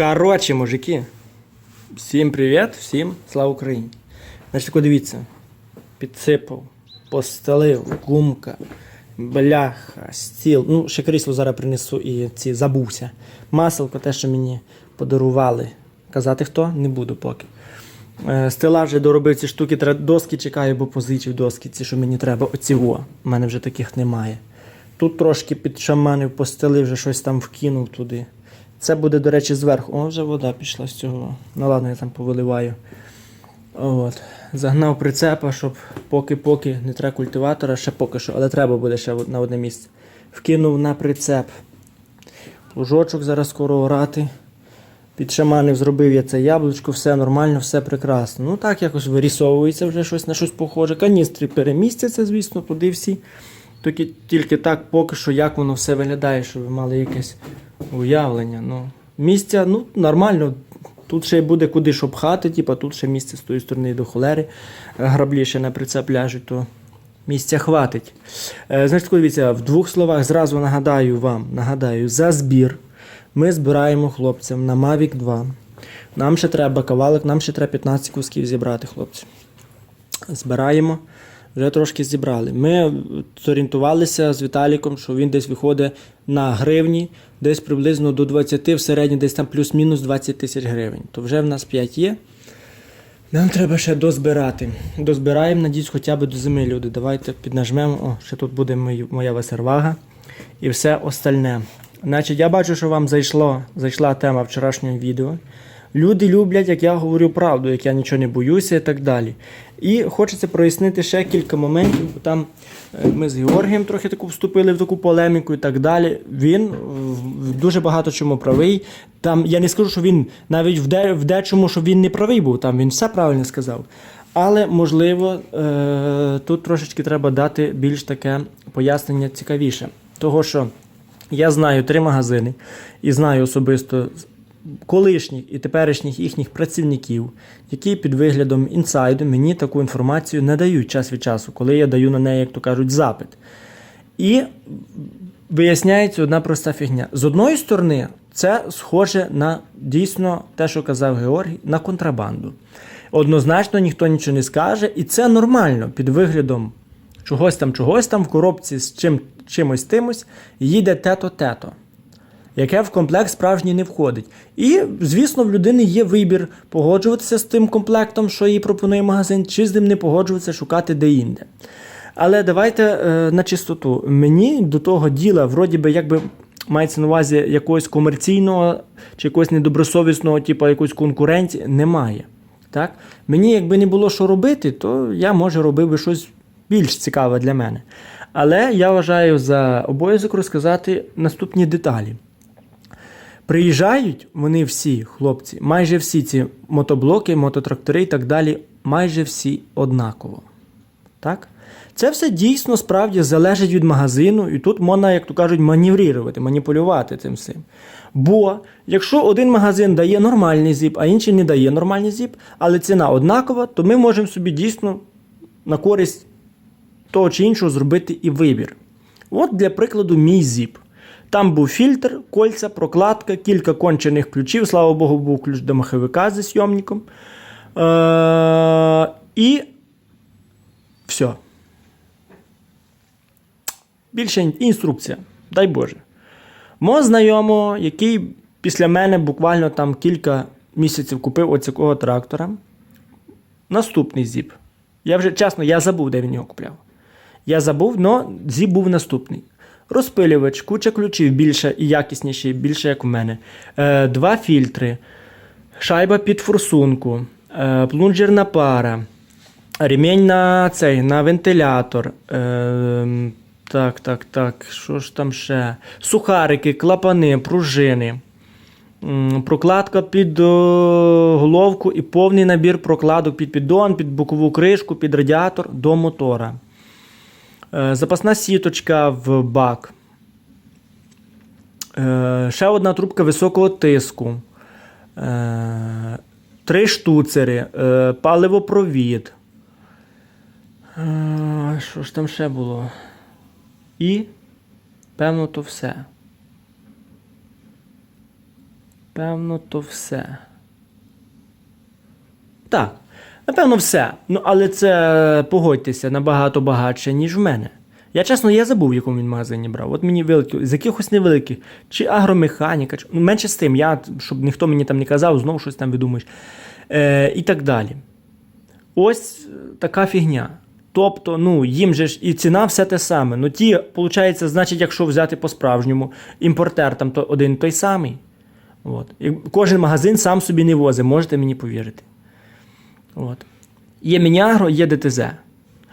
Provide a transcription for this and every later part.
Коротше, мужики. Всім привіт, всім слава Україні. Значить, тако дивіться. Підсипав, постелив, гумка, бляха, стіл. Ну, ще крісло зараз принесу і ці забувся. Маселко, те, що мені подарували. Казати хто? Не буду поки. Е, Стелаж вже доробив ці штуки, доски чекаю, бо позичив доски, ці, що мені треба. Оці. У мене вже таких немає. Тут трошки підшаманив, постелив, вже щось там вкинув туди. Це буде, до речі, зверху. О, вже вода пішла з цього. Ну ладно, я там повиливаю. От. Загнав прицепа, щоб поки-поки не треба культиватора, ще поки що, але треба буде ще на одне місце. Вкинув на прицеп. Плужочок зараз скоро орати. Підшаманив, зробив я це яблучко, все нормально, все прекрасно. Ну так якось вирісовується вже щось на щось похоже. Каністри перемістяться, звісно, туди всі. Тільки, тільки так поки що, як воно все виглядає, щоб ви мали якесь уявлення. Ну, місця, ну, нормально. Тут ще буде куди щоб хати, типа тут ще місце з тої сторони до холери. Е, Граблі ще на прицеп ляжуть, то місця хватить. Е, значить, дивіться, в двох словах зразу нагадаю вам, нагадаю, за збір ми збираємо хлопцям на Mavic 2. Нам ще треба кавалик, нам ще треба 15 кусків зібрати, хлопці. Збираємо, вже трошки зібрали. Ми зорієнтувалися з Віталіком, що він десь виходить на гривні, десь приблизно до 20, в середньо десь там плюс-мінус 20 тисяч гривень. То вже в нас 5 є. Нам треба ще дозбирати. Дозбираємо, надіюсь, хоча б до зими, люди. Давайте піднажмемо. О, ще тут буде моя весервага і все остальне. Значить, я бачу, що вам зайшло, зайшла тема вчорашнього відео. Люди люблять, як я говорю правду, як я нічого не боюся і так далі. І хочеться прояснити ще кілька моментів. Там е, ми з Георгієм трохи таку вступили в таку полеміку і так далі. Він дуже багато чому правий. Там я не скажу, що він навіть в, де, в дечому, що він не правий був, там він все правильно сказав. Але можливо, е, тут трошечки треба дати більш таке пояснення цікавіше. Того, що я знаю три магазини і знаю особисто колишніх і теперішніх їхніх працівників, які під виглядом інсайду мені таку інформацію не дають час від часу, коли я даю на неї, як то кажуть, запит. І виясняється одна проста фігня. З одної сторони, це схоже на дійсно те, що казав Георгій, на контрабанду. Однозначно ніхто нічого не скаже, і це нормально під виглядом чогось там, чогось там в коробці з чим, чимось тимось їде тето-тето, яке в комплект справжній не входить. І, звісно, в людини є вибір погоджуватися з тим комплектом, що їй пропонує магазин, чи з ним не погоджуватися, шукати де-інде. Але давайте е, на чистоту. Мені до того діла, вроді би, якби мається на увазі якогось комерційного чи якогось недобросовісного, типу якоїсь конкуренції, немає. Так? Мені, якби не було що робити, то я, може, робив би щось більш цікаве для мене. Але я вважаю за обов'язок розказати наступні деталі. Приїжджають вони всі, хлопці, майже всі ці мотоблоки, мототрактори і так далі, майже всі однаково. Так? Це все дійсно справді залежить від магазину, і тут можна, як то кажуть, маневрувати, маніпулювати цим всім. Бо якщо один магазин дає нормальний зіп, а інший не дає нормальний зіп, але ціна однакова, то ми можемо собі дійсно на користь того чи іншого зробити і вибір. От для прикладу, мій зіп. Там був фільтр, кольця, прокладка, кілька кончених ключів. Слава Богу, був ключ до маховика зі сйомником. Е- і все. Більше інструкція, дай Боже. Мого знайомого, який після мене буквально там кілька місяців купив оцякого трактора. Наступний зіп. Я вже чесно, я забув, де він його купляв. Я забув, але зіп був наступний. Розпилювач, куча ключів більше і якісніші, більше, як у мене. Е, два фільтри, шайба під форсунку, е, плунжерна пара, ремінь на цей, на вентилятор. Е, так, так, так. Що ж там ще? Сухарики, клапани, пружини. Прокладка під головку і повний набір прокладок під піддон, під бокову кришку, під радіатор до мотора. Е, Запасна сіточка в бак. Е, Ще одна трубка високого тиску. Е, Три штуцери, паливопровід. Що ж там ще було? І, певно, то все. Напевно, то все. Так. Напевно, все. Ну, але це погодьтеся набагато багатше, ніж в мене. Я чесно, я забув, в якому він магазині брав. От мені великі, з якихось невеликих, чи агромеханіка, чи ну, менше з тим, я, щоб ніхто мені там не казав, знову щось там видумаєш. Е, і так далі. Ось е, така фігня. Тобто, ну, їм же ж і ціна все те саме. Ну, ті, виходить, значить, якщо взяти по-справжньому, імпортер там то один той самий. От. І кожен магазин сам собі не возить, можете мені повірити. От. Є Мінягро, є ДТЗ.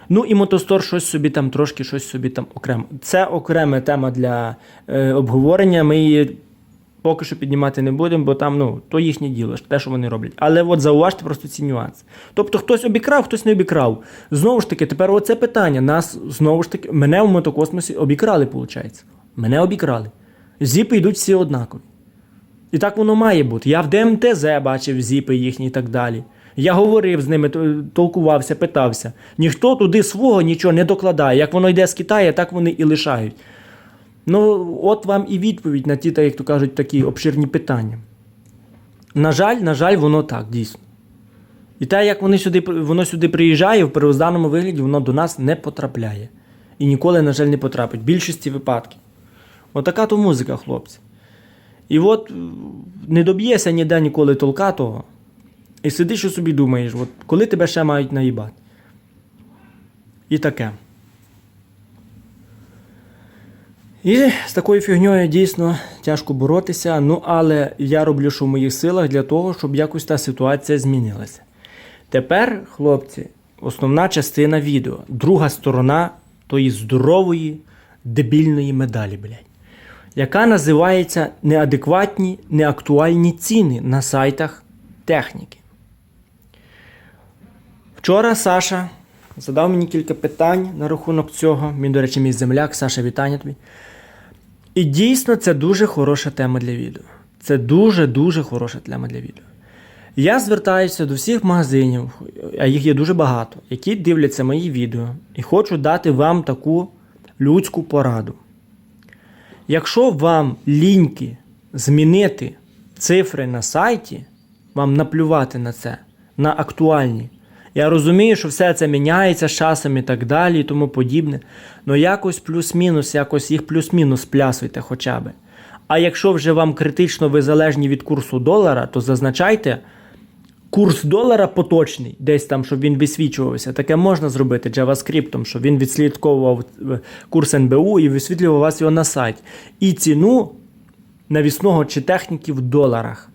Ну і Мотостор щось собі там трошки щось собі там окремо. Це окрема тема для е, обговорення. Ми її поки що піднімати не будемо, бо там ну, то їхнє діло, те, що вони роблять. Але от зауважте просто ці нюанси. Тобто хтось обікрав, хтось не обікрав. Знову ж таки, тепер оце питання. Нас знову ж таки, мене в мотокосмосі обікрали, виходить. Мене обікрали. Зіпи йдуть всі однакові. І так воно має бути. Я в ДМТЗ бачив зіпи їхні і так далі. Я говорив з ними, толкувався, питався. Ніхто туди свого нічого не докладає. Як воно йде з Китаю, так вони і лишають. Ну, от вам і відповідь на ті, як то кажуть, такі обширні питання. На жаль, на жаль, воно так, дійсно. І те, як вони сюди, воно сюди приїжджає, в первозданному вигляді воно до нас не потрапляє. І ніколи, на жаль, не потрапить. В більшості випадків. Отака то музика, хлопці. І от не доб'єшся ніде ніколи толка того. І сидиш і собі думаєш, от, коли тебе ще мають наїбати. І таке. І з такою фігньою дійсно тяжко боротися. Ну, але я роблю, що в моїх силах для того, щоб якось та ситуація змінилася. Тепер, хлопці, основна частина відео. Друга сторона тої здорової, дебільної медалі, блядь. Яка називається неадекватні, неактуальні ціни на сайтах техніки. Вчора Саша задав мені кілька питань на рахунок цього. Він, до речі, мій земляк. Саша, вітання тобі. І дійсно це дуже хороша тема для відео. Це дуже-дуже хороша тема для відео. Я звертаюся до всіх магазинів, а їх є дуже багато, які дивляться мої відео, і хочу дати вам таку людську пораду. Якщо вам ліньки змінити цифри на сайті, вам наплювати на це, на актуальні. Я розумію, що все це міняється з часом і так далі, і тому подібне. але якось плюс-мінус, якось їх плюс-мінус плясуйте хоча б. А якщо вже вам критично ви залежні від курсу долара, то зазначайте курс долара поточний, десь там, щоб він висвічувався. Таке можна зробити JavaScript, щоб він відслідковував е, курс НБУ і висвітлював вас його на сайті. І ціну навісного чи техніки в доларах.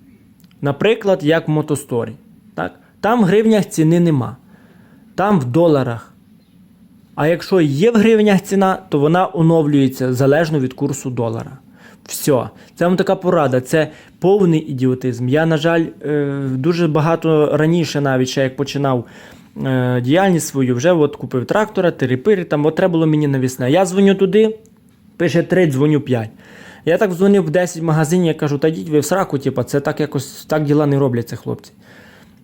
Наприклад, як в Мотосторі. Так? Там в гривнях ціни нема. Там в доларах. А якщо є в гривнях ціна, то вона оновлюється залежно від курсу долара. Все. Це вам така порада. Це повний ідіотизм. Я, на жаль, е, дуже багато раніше, навіть ще як починав е, діяльність свою, вже от купив трактора, терепири, там от треба було мені навісне. Я дзвоню туди, пише 3, дзвоню 5. Я так дзвонив в 10 магазинів, я кажу, та йдіть ви в сраку, типа, це так якось так діла не робляться, хлопці.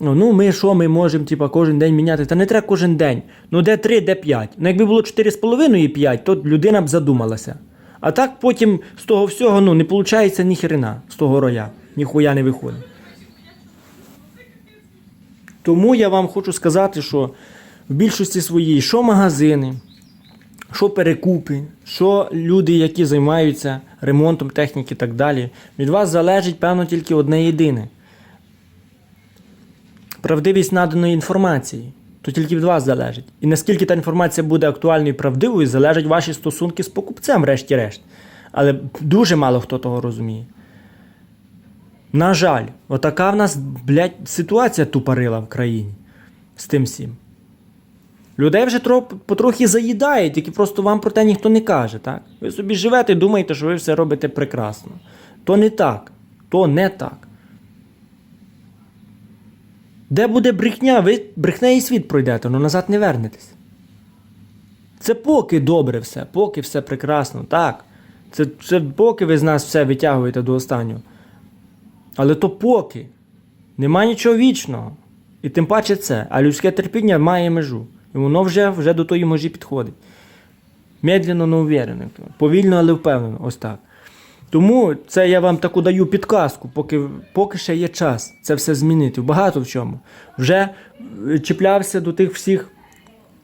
Ну, ну ми що, ми можемо типа, кожен день міняти? Та не треба кожен день. Ну де 3, де 5. Ну якби було 4,5 і 5, то людина б задумалася. А так потім з того всього ну, не виходить ні хрена з того роя. Ніхуя не виходить. Тому я вам хочу сказати, що в більшості своїй, що магазини, що перекупи, що люди, які займаються ремонтом техніки і так далі, від вас залежить, певно, тільки одне єдине. Правдивість наданої інформації. То тільки від вас залежить. І наскільки та інформація буде актуальною і правдивою, залежать ваші стосунки з покупцем, врешті-решт. Але дуже мало хто того розуміє. На жаль, отака в нас, блядь, ситуація тупорила в країні з тим всім. Людей вже тро, потрохи заїдає, тільки просто вам про те ніхто не каже. Так? Ви собі живете і думаєте, що ви все робите прекрасно. То не так. То не так. Де буде брехня, ви брехня і світ пройдете, але назад не вернетесь. Це поки добре все, поки все прекрасно, так. Це, це поки ви з нас все витягуєте до останнього. Але то поки. Нема нічого вічного. І тим паче це. А людське терпіння має межу. І воно вже, вже до тої межі підходить. Медленно, но уверенно. Повільно, але впевнено. Ось так. Тому це я вам таку даю підказку, поки, поки ще є час це все змінити. Багато в чому. Вже е, чіплявся до тих всіх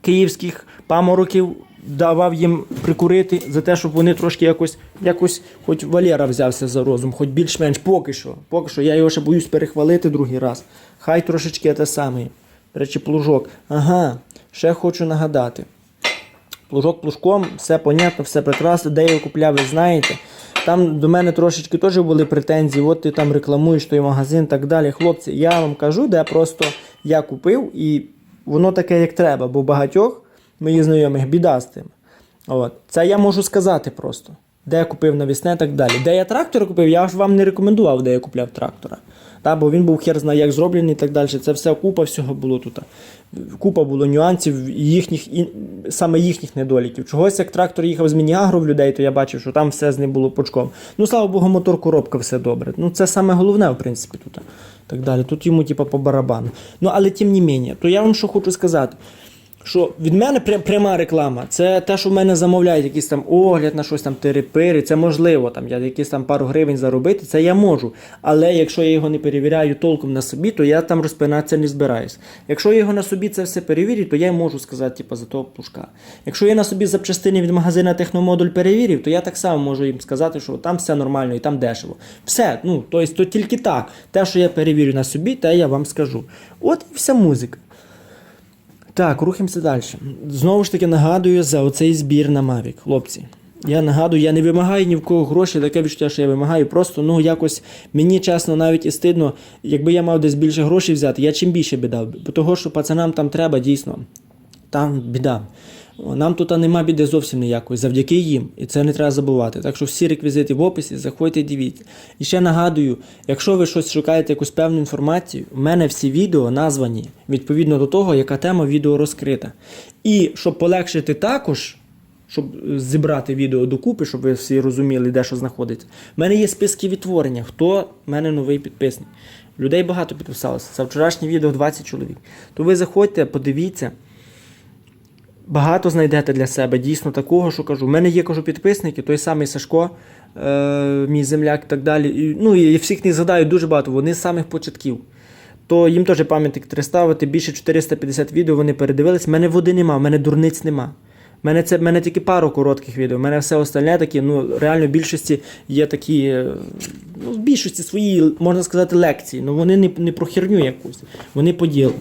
київських памороків, давав їм прикурити за те, щоб вони трошки якось, якось, хоч Валера взявся за розум, хоч більш-менш поки що. Поки що. Я його ще боюсь перехвалити другий раз. Хай трошечки те саме. Речі, плужок. Ага, ще хочу нагадати. Плужок плужком, все понятно, все прекрасно. Де його купляв, ви знаєте. Там до мене трошечки теж були претензії, от ти там рекламуєш той магазин так далі. Хлопці, я вам кажу, де просто я купив і воно таке, як треба, бо багатьох моїх знайомих біда з тим. От. Це я можу сказати просто. Де я купив навісне і так далі. Де я трактор купив, я ж вам не рекомендував, де я купляв трактора. Та, бо він був хер знає, як зроблений і так далі. Це все купа всього було тут. Купа було нюансів, їхніх, і, саме їхніх недоліків. Чогось, як трактор їхав з мініагру в людей, то я бачив, що там все з ним було почком. Ну, слава Богу, мотор коробка, все добре. Ну, це саме головне, в принципі, тут. Так далі. Тут йому, типу, по барабану. Ну, але тим не менше, то я вам що хочу сказати що від мене пряма реклама. Це те, що в мене замовляють якийсь там огляд на щось там терепири. Це можливо, там я якісь там пару гривень заробити, це я можу. Але якщо я його не перевіряю толком на собі, то я там розпинатися не збираюсь. Якщо я його на собі це все перевірю, то я можу сказати, типу, за того плужка. Якщо я на собі запчастини від магазина Техномодуль перевірив, то я так само можу їм сказати, що там все нормально і там дешево. Все, ну тобто, то тільки так. Те, що я перевірю на собі, те я вам скажу. От і вся музика. Так, рухаємося далі. Знову ж таки нагадую за оцей збір на Mavic, хлопці. Я нагадую, я не вимагаю ні в кого гроші, таке відчуття, що я вимагаю. Просто ну якось мені чесно навіть і стидно, якби я мав десь більше грошей взяти, я чим більше би дав. Бо того, що пацанам там треба дійсно. Там біда. Нам тут нема біди зовсім ніякої, завдяки їм. І це не треба забувати. Так що всі реквізити в описі, заходьте дивіться. І ще нагадую, якщо ви щось шукаєте, якусь певну інформацію, у мене всі відео названі відповідно до того, яка тема відео розкрита. І щоб полегшити також, щоб зібрати відео докупи, щоб ви всі розуміли, де що знаходиться. У мене є списки відтворення. Хто в мене новий підписник? Людей багато підписалося. За вчорашнє відео 20 чоловік. То ви заходьте, подивіться. Багато знайдете для себе дійсно такого, що кажу. У мене є кажу, підписники, той самий Сашко, е, мій земляк і так далі. І, ну і всіх не згадаю дуже багато, вони з самих початків. То їм теж пам'ятник треба ставити, більше 450 відео вони передивились. У мене води нема, в мене дурниць нема. Мене, це, мене тільки пару коротких відео. Мене все остальне такі, ну реально в більшості є такі, е, ну, в більшості свої, можна сказати, лекції. Ну вони не, не про херню якусь, вони по ділу.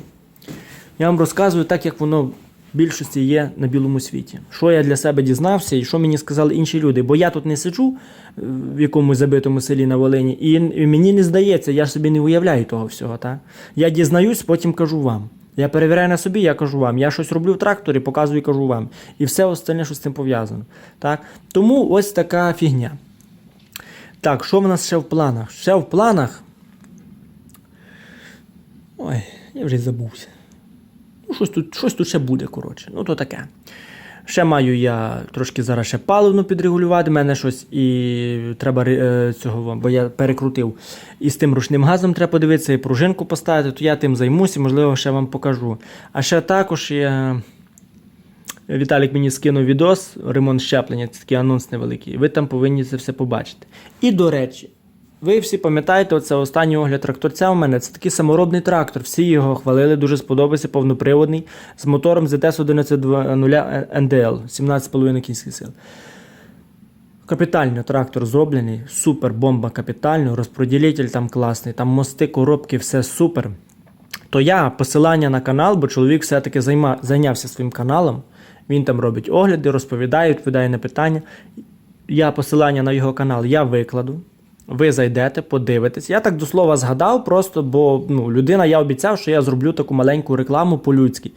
Я вам розказую так, як воно більшості є на білому світі. Що я для себе дізнався і що мені сказали інші люди. Бо я тут не сиджу е, в якомусь забитому селі на Волині, і, мені не здається, я собі не уявляю того всього. Так? Я дізнаюсь, потім кажу вам. Я перевіряю на собі, я кажу вам. Я щось роблю в тракторі, показую, і кажу вам. І все остальне, що з цим пов'язано. Так? Тому ось така фігня. Так, що в нас ще в планах? Ще в планах. Ой, я вже забувся. Щось тут, щось тут ще буде, коротше. Ну, то таке. Ще маю я трошки зараз ще паливну підрегулювати. Мене щось і треба е, цього, бо я перекрутив. І з тим ручним газом треба подивитися, і пружинку поставити, то я тим займуся, можливо, ще вам покажу. А ще також я. Віталік мені скинув відос, ремонт щеплення, це такий анонс невеликий. Ви там повинні це все побачити. І до речі, ви всі пам'ятаєте, оце останній огляд тракторця у мене. Це такий саморобний трактор. Всі його хвалили, дуже сподобався, повноприводний, з мотором ZS 1120 NDL, 17,5 кінських сил. Капітально трактор зроблений, супер бомба капітально, розподілитель там класний, там мости, коробки, все супер. То я посилання на канал, бо чоловік все-таки займа, зайнявся своїм каналом. Він там робить огляди, розповідає, відповідає на питання. Я посилання на його канал я викладу. Ви зайдете, подивитесь. Я так до слова згадав, просто бо ну, людина, я обіцяв, що я зроблю таку маленьку рекламу по-людськи.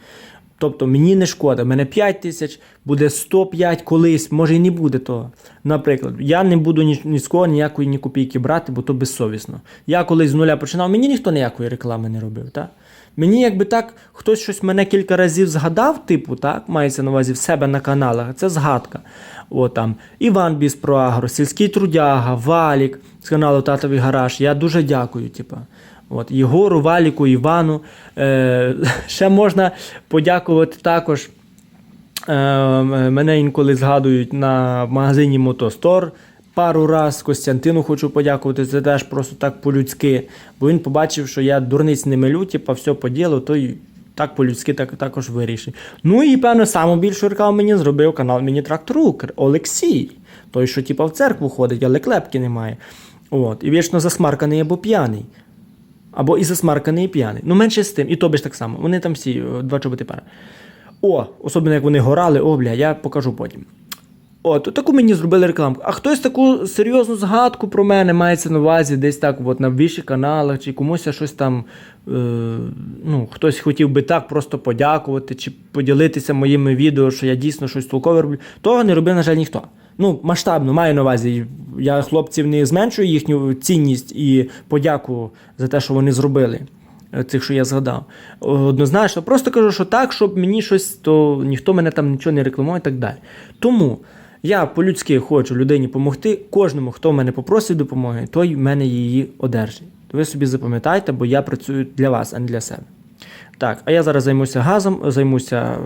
Тобто мені не шкода, мене 5 тисяч, буде 105 колись, може і не буде того. Наприклад, я не буду ні, ні з кого ніякої ні копійки брати, бо то безсовісно. Я колись з нуля починав, мені ніхто ніякої реклами не робив. Так? Мені якби так хтось щось мене кілька разів згадав, типу, так, мається на увазі в себе на каналах, це згадка. О, там, Іван Біс про Агро, Сільський Трудяга, Валік з каналу Татовий Гараж. Я дуже дякую. Типу. От, Єгору, Валіку, Івану. Е, ще можна подякувати також. Е, мене інколи згадують на магазині Мотостор. пару раз Костянтину хочу подякувати, це теж просто так по-людськи. Бо він побачив, що я дурниць не милю, типа все поділив, то й так по-людськи так, також вирішив. Ну і певно, саму більшу рекламу мені зробив канал Міні Трактор Олексій. Той, що типа в церкву ходить, але клепки немає. От. І вічно засмарканий або п'яний. Або і засмарканий, і п'яний. Ну, менше з тим, і тобі ж так само. Вони там всі е, два чоботи пара. О, особливо як вони горали, о, бля, я покажу потім. От, таку мені зробили рекламку. А хтось таку серйозну згадку про мене мається на увазі, десь так, от на більших каналах, чи комусь щось там. Е, ну, хтось хотів би так просто подякувати, чи поділитися моїми відео, що я дійсно щось толкове роблю. Того не робив, на жаль, ніхто. Ну, масштабно маю на увазі. Я хлопців не зменшую їхню цінність і подяку за те, що вони зробили. е, Цих, що я згадав. Однозначно, просто кажу, що так, щоб мені щось, то ніхто мене там нічого не рекламує і так далі. Тому я по-людськи хочу людині допомогти. Кожному, хто мене попросить допомоги, той в мене її одержить. Ви собі запам'ятайте, бо я працюю для вас, а не для себе. Так, а я зараз займуся газом, займуся е,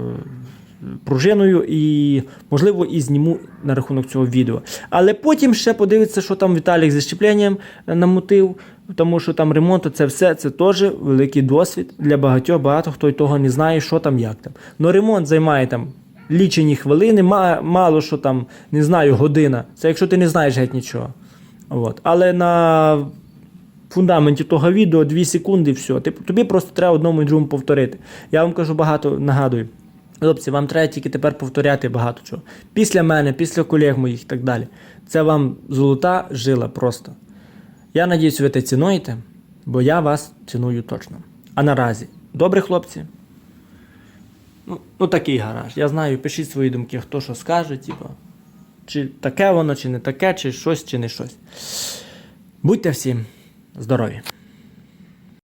пружиною і, можливо, і зніму на рахунок цього відео. Але потім ще подивиться, що там Віталік зі щепленням е, намотив, тому що там ремонт, це все це теж великий досвід для багатьох. Багато хто й того не знає, що там, як там. Ну ремонт займає там. Лічені хвилини, мало що там, не знаю, година. Це якщо ти не знаєш геть нічого. От. Але на фундаменті того відео 2 секунди, все. Тобі просто треба одному і другому повторити. Я вам кажу багато, нагадую. Хлопці, вам треба тільки тепер повторяти багато чого. Після мене, після колег моїх і так далі. Це вам золота жила просто. Я надіюсь, ви це цінуєте, бо я вас ціную точно. А наразі, добре, хлопці. Ну, ну такий гараж. Я знаю, пишіть свої думки, хто що скаже, типу, чи таке воно, чи не таке, чи щось, чи не щось. Будьте всім здорові!